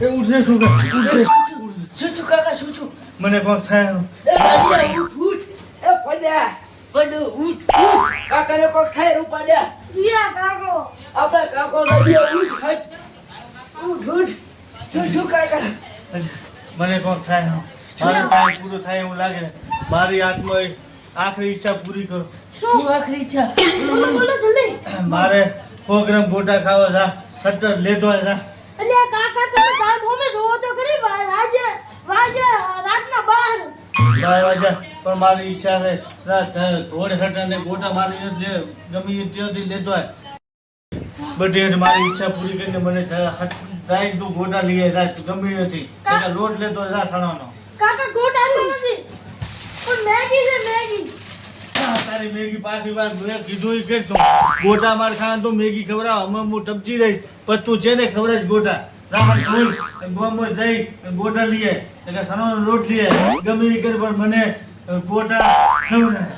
એ ઉઠે છોકરા ઉઠ. શું છું કાકા શું છું? મને પણ થાય. એ પડ્યા ઉઠ ઉઠ. એ પડ્યા પડ્યો ઉઠ ઉઠ. કાકાને કોક થાય રૂ પડ્યા રિયા કાકો. આપણા કાકો ગયો ઉઠ હટ. ઉઠ ઉઠ. શું છું કાકા? મને કોક થાય. મારું કામ પૂરું થાય એવું લાગે. ને મારી આત્મા આખરી ઈચ્છા પૂરી કરો. શું આખરી ઈચ્છા? બોલો બોલો જલ્દી. મારે પ્રોગ્રામ ગોટા ખાવા જા. સટ્ટર લેતો જા. એટલે કાકા તમે તાર મોમે જોવો તો ખરી રાજે વાજે રાતના બહાર. બાર વાગ્યા પણ મારી ઈચ્છા છે રાત ઘોડે સટ્ટર ને ગોટા મારી લે ગમે ત્યાંથી લેતો આય બધી મારી ઈચ્છા પૂરી કરીને મને જાય તું ગોટા લઈ જાય ગમી નથી એટલે લોટ લેતો જા સણાનો કાકા ગોટા નથી. પણ મેગી છે મેગી. તારી મેગી પાછી વાર મેં કીધું કે ગોટા માર ખાવા તો મેગી ખવડાવ. અમે હું ટપચી રહીશ પણ તું છે ને ખવડાવીશ ગોટા. જઈ ગોટા એટલે ગમે પણ મને ગોટા ખવડાય.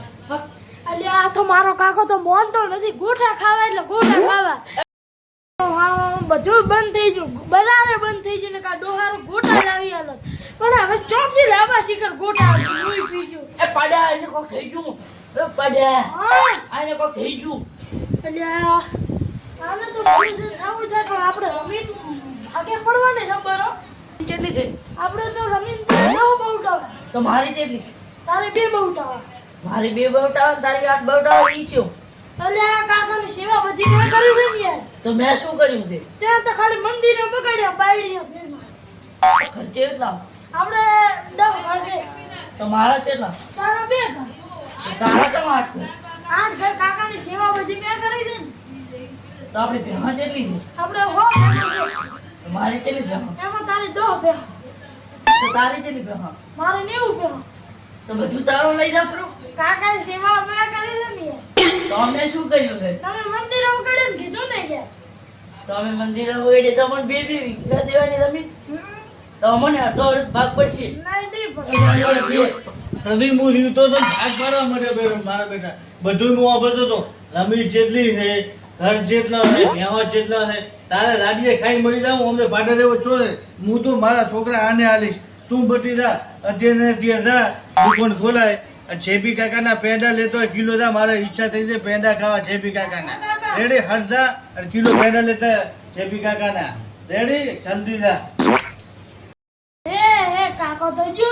અલ્યા આ તો મારો કાકો તો મોનતો નથી. ગોઠા ખાવા એટલે ગોટા ખાવા. બધું બંધ થઈ ગયું. બજારે બંધ થઈ ગયું ને કા ડોહારો ગોટા લાવી આલો પણ હવે ચોથી લાંબા શિખર ગોટા પી ગયું. એ પડ્યા એને કોક થઈ ગયું. હા. આને કોક થઈ ગયું. એટલે આને તો ઘણી દિન થાવું છે પણ આપણે રમીન આગે પડવાની ખબર કેટલી થઈ આપણે તો રમીન દહ બહુટાવા તો મારી કેટલી તારે બે બહુટાવા મારી બે બવટાવા ને તારી આઠ બવટાવા ઈ છે. અને આ કાકાની સેવા બધી મેં કરી છે ને તો મેં શું કર્યું છે? ત્યાં તો ખાલી મંદિરે બગાડ્યા બાયડીયા ફેરમાં ખર્ચે એટલા આપણે દસ ખર્ચે તો મારા કેટલા? તારા બે ઘર. તારા કેમ આઠ કર આઠ ઘર કાકાની સેવા બધી મેં કરી છે તો આપણે ભેહા કેટલી છે. આપણે હો ભેગા છે. તો મારી કેટલી ભેહા એમાં તારી દહ ભેગા તો તારી કેટલી ભેહા મારે નેવું ભેગા તો બધું તારું લઈ જા પ્રો કાકાની સેવા મેં કરી છે ને તો અમે શું કર્યું છે? તમે મંદિરે વગાડ્યું ને કીધું ને યાર. તો અમે મંદિરે વગેરે તો મને બે બે વીઘા દેવાની તમે તો મને અડધો અડધ ભાગ પડશે. નહીં નહીં પણ હૃદય હું રહ્યું તો ભાગ મારવા બેઠો મારા બેટા. બધું હું વાપરતો તો રમી જેટલી છે, ઘર જેટલા છે ભેવા જેટલા છે, તારે લાડીએ ખાઈ મળી જાવ અમને પાટા દેવો છો હું તો મારા છોકરા આને હાલીશ તું બટી જા, અત્યારે અત્યારે જા, દુકાન ખોલાય. જેપી કાકાના પેંડા લેતો હોય, કિલો દા મારે ઈચ્છા થઈ છે પેંડા ખાવા જેપી કાકાના. રેડી હરદા અને કિલો પેંડા લેતા જેપી કાકાના. રેડી, જલ્દી દા હે હે, કાકો તો જો.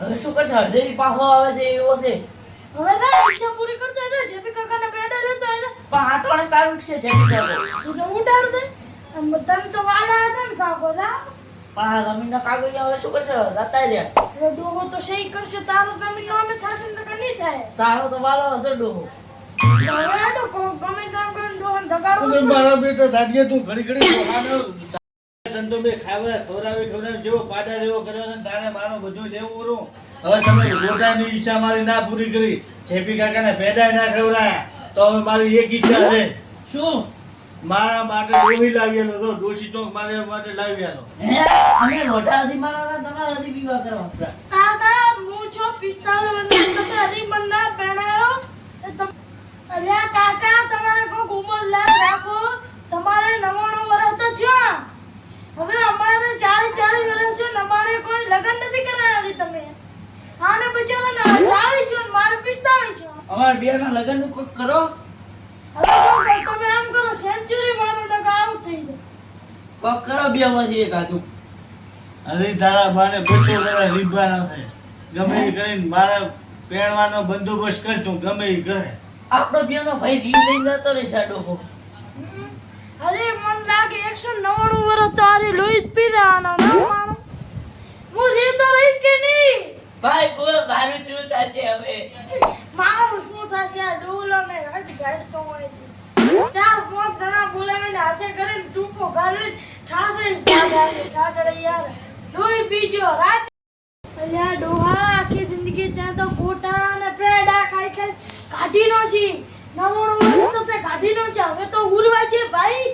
હવે શું કરશે? અડધેથી પાહો આવે છે એવો છે. હવે ના ઈચ્છા પૂરી કરતો હતો જેપી કાકાના બેડા રહેતો હતો પણ આટવાને કારણ છે છે કાકો. તું તો ઉડાડ દે. આમ તને તો વાલા હતા ને કાકો રા પણ આ જમીનના કાગળિયા હવે શું કરશે? જતા રહ્યા. એટલે ડોહો તો સહી કરશે તારો જમીન નામે થશે ને તો નહીં થાય. તારો તો વાલો હતો ડોહો. તો હવે કો- ગમે તેમ કરીને ડોહાને ધગાડવું તું મારા બેટા દાદીએ તું ઘડી ઘડી બોલાનો ધંધો બે ખાવા ખવડાવે ખવડાવે જેવો પાડા જેવો કર્યો ને તારે મારો બધું લેવું રૂ હવે તમે ગોટાની ઈચ્છા મારી ના પૂરી કરી. જેપી કાકાને પેડાય ના ખવડાયા. તો હવે મારી એક ઈચ્છા છે. શું? મારા માટે ડોહી લાવ્યાનો તો ડોશી ચોક મારે માટે લાવ્યાનો હે? અમે લોટા હતી મારા તમારા હતી વિવાહ કરવા. કાકા હું છો પિસ્તાળીસ વર્ષનો તમે હરીબંધા પહેણાયો? એ અલ્યા કાકા તમારે કોઈક ઉંમર લાગ રાખો. તમારે નવાણું વર્ષ તો થયો હવે અમારે ચાલીસ ચાલીસ વર્ષ છે ને અમારે કોઈ લગ્ન નથી હજી તમે. આને બિચારાને ચાલીસ છો ને મારે પિસ્તાળી છો. અમારા બે ના લગ્નનું કોઈક કરો. હવે તમે આમ કરો સેન્ચુરી મારો ટકા આઉટ થઈ જાય. કોક કરો બે માંથી એક આધું અરે તારા બાને બસો રીબા ના થાય ગમે એ કરીને મારા પહેણવાનો બંદોબસ્ત કર તું ગમે એ કરે. આપણો બે નો ભાઈ દીવ લઈને જતો આ ડોહો અરે મન લાગે એકસો નવ્વાણું વર્ષ તો આરી લોહી જ પી દેવાનો ના મારો હું જીવતો રહીશ કે નહીં? ભાઈ બોલ મારું શું થશે હવે? મારું શું થશે? આ ડૂલો ને હટ ગાડતો હોય છે. ચાર પાંચ જણા બોલાવીને હાથે કરીને ટૂંકો ગાલીને ઠાઠરી ઠાઠરી ઠાઠરી યાર લોહી પી ગયો રાત અલ્યા ડોહા આખી જિંદગી ત્યાં તો ગોટા અને પેડા ખાઈ ખાઈ કાઢી નો છી નવાણું વર્ષ તો તે કાઢી નો છે હવે તો ઉરવા છે ભાઈ.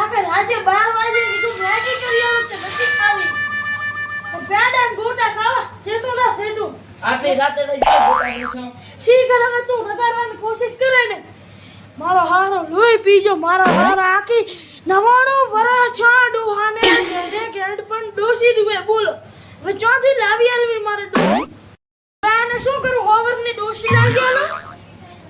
આખે રાજે બાર વાગે કીધું મેગી કરી આવો છે નથી ખાવી. પેડા ગોટા ખાવા થેટું ના થેટું આટલી રાતે લઈ જાઓ ગોટા લેશો. શી? કરે હવે તું રગાડવાની કોશિશ કરે ને. મારો હારો લોહી પીજો મારા હારા આખી નવાણું વરસ છ ડોહાને ઘેડે ઘેડ પણ ડોસી દુવે બોલો. હવે ચોથી લાવી આલવી મારે ડોસી. આને શું કરું? હોવરની ડોસી લાવી આલો?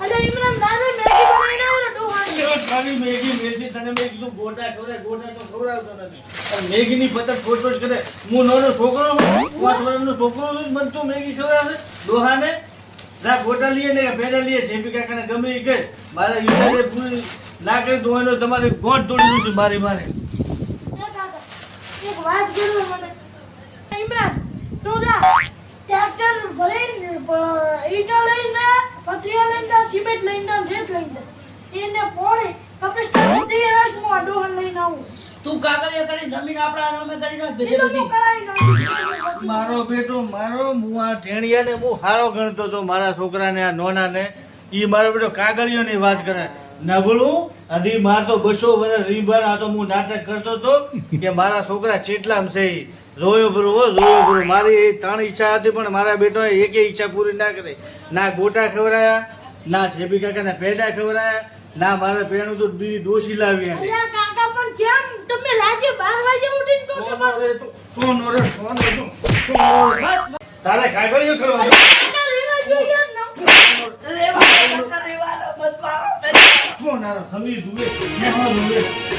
અલે ઇમરાન દાદા મેગી બનાવીને આવ્યો ડોહાને એ ખાલી મેગી મેગી તને મેં કીધું ગોટા ખવડાય ગોટા તો ખવડાવતો નથી. પણ મેગીની પતંગ ખોટો જ કરે. હું નાનો છોકરો છું પાંચ વર્ષનો છોકરો છું મેગી ખવડાવે? દોહાને જા ગોટા લઈએ ને પેડા લઈએ જેપી કાકાને ગમે એ કે મારે છે પૂરી ના કરે તમારી ગોઠ તોડી છું મારી મારે. એક વાત કરું મને. ઇમરાન તું જા. ટ્રેક્ટર ભરીને ઈંટો લઈને પથરીઓ લઈને સિમેન્ટ લઈને રેત લઈને એને પોણી કપિસ્તાન દી રસમાં ડોહન લઈને આવું. તું કાગળિયા કરી જમીન આપણા નામે કરી નાખ બધે બધી હું કરાવી નાખીશ. મારો બેટો મારો હું આ ટેણિયાને બહુ સારો ગણતો તો મારા છોકરાને આ નોનાને. ઈ મારો બેટો કાગળિયોની વાત કરે. નબળું હજી માર તો બસો વર્ષ રીબાર આ તો હું નાટક કરતો હતો કે મારા છોકરા ચેટલામ છે ઈ. જોયો બરો હો જોયો બરો મારી ત્રણ ઈચ્છા હતી પણ મારા બેટો એક ઈચ્છા પૂરી ના કરી ના ગોટા ખવડાયા ના જેબી કાકાના પેડા ખવડાયા ના મારા પેણું તો બી ડોસી લાવી હતી કાકા પણ જેમ તમે લાજે બાર વાગે ઉઠીને તો સોનો રે તું, સોનો રે, સોનો તું, સોનો રે. બસ, બસ. તારે કાગળિયો કરવા કાકા લેવા જોઈએ ને ફોન આરો સમી